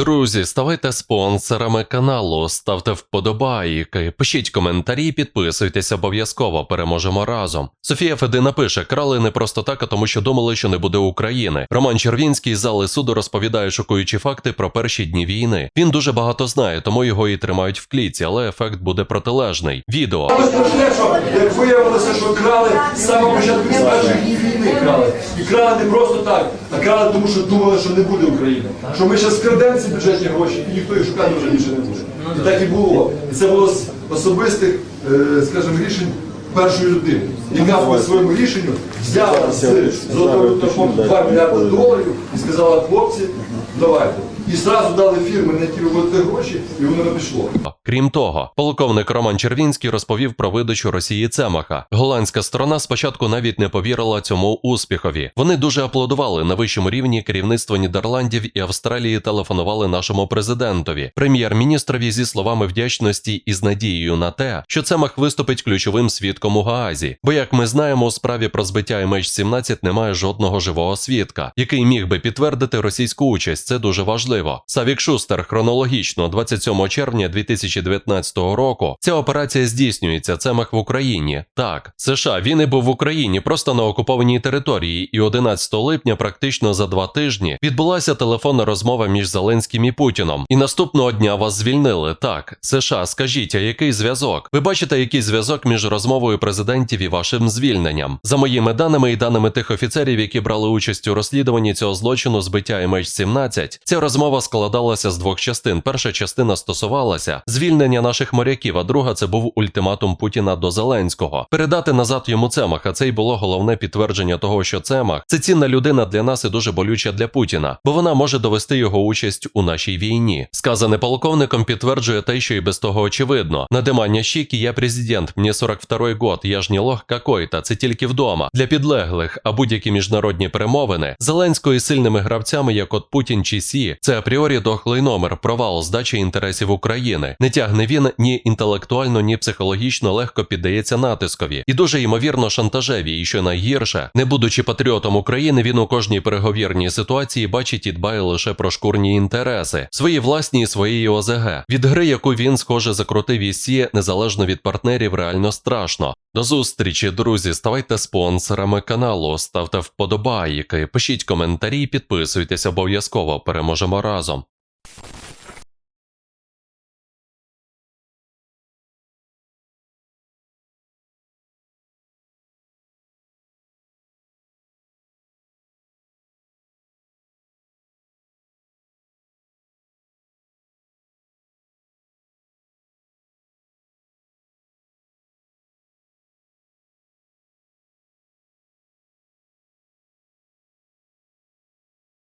Друзі, ставайте спонсорами каналу, ставте вподобайки, пишіть коментарі, підписуйтесь обов'язково. Переможемо разом. Софія Федина пише: крали не просто так, а тому що думали, що не буде України. Роман Червінський з зали суду розповідає шокуючі факти про перші дні війни. Він дуже багато знає, тому його і тримають в кліці, але ефект буде протилежний. Відео. Як виявилося, що крали з самого початку з перших днів війни крали. І крали не просто так, а крали тому, що думали, що не буде України. Що ми зараз скрадемо ці бюджетні гроші, і ніхто їх шукати вже більше не буде. І так і було. І це було з особистих, е, скажімо, рішень першої людини, яка по своєму рішенню взяла з золотого фонду 2 мільярди доларів і сказала, хлопці, давайте. І зразу дали фірми, на які ви будете гроші, і воно не пішло. Крім того, полковник Роман Червінський розповів про видачу Росії Цемаха. Голландська сторона спочатку навіть не повірила цьому успіхові. Вони дуже аплодували на вищому рівні керівництво Нідерландів і Австралії телефонували нашому президентові, прем'єр-міністрові зі словами вдячності і з надією на те, що Цемах виступить ключовим свідком у Гаазі. Бо, як ми знаємо, у справі про збиття MH17 немає жодного живого свідка, який міг би підтвердити російську участь. Це дуже важливо. Савік Шустер хронологічно 27 червня 2019 року. Ця операція здійснюється. Цемах в Україні. Так, США він і був в Україні, просто на окупованій території, і 11 липня, практично за два тижні, відбулася телефонна розмова між Зеленським і Путіном. І наступного дня вас звільнили. Так, США, скажіть, а який зв'язок? Ви бачите, який зв'язок між розмовою президентів і вашим звільненням? За моїми даними і даними тих офіцерів, які брали участь у розслідуванні цього злочину збиття MH17, ця розмова складалася з двох частин. Перша частина стосувалася звільнення наших моряків, а друга це був ультиматум Путіна до Зеленського. Передати назад йому Цемах, а це й було головне підтвердження того, що Цемах це цінна людина для нас і дуже болюча для Путіна, бо вона може довести його участь у нашій війні. Сказане полковником підтверджує те, що і без того очевидно. Надимання щіки, я президент, мені 42-й год, я ж не лох какой-то, це тільки вдома. Для підлеглих, а будь-які міжнародні перемовини Зеленського із сильними гравцями, як от Путін чи Сі, це апріорі дохлий номер, провал здачі інтересів України. Не тягне він ні інтелектуально, ні психологічно легко піддається натискові, і дуже ймовірно шантажеві. І що найгірше, не будучи патріотом України, він у кожній переговірній ситуації бачить і дбає лише про шкурні інтереси, свої власні і своєї ОЗГ. Від гри, яку він схоже закрутив із Сі, незалежно від партнерів, реально страшно. До зустрічі, друзі. Ставайте спонсорами каналу, ставте вподобайки, пишіть коментарі, підписуйтесь обов'язково. Переможемо разом.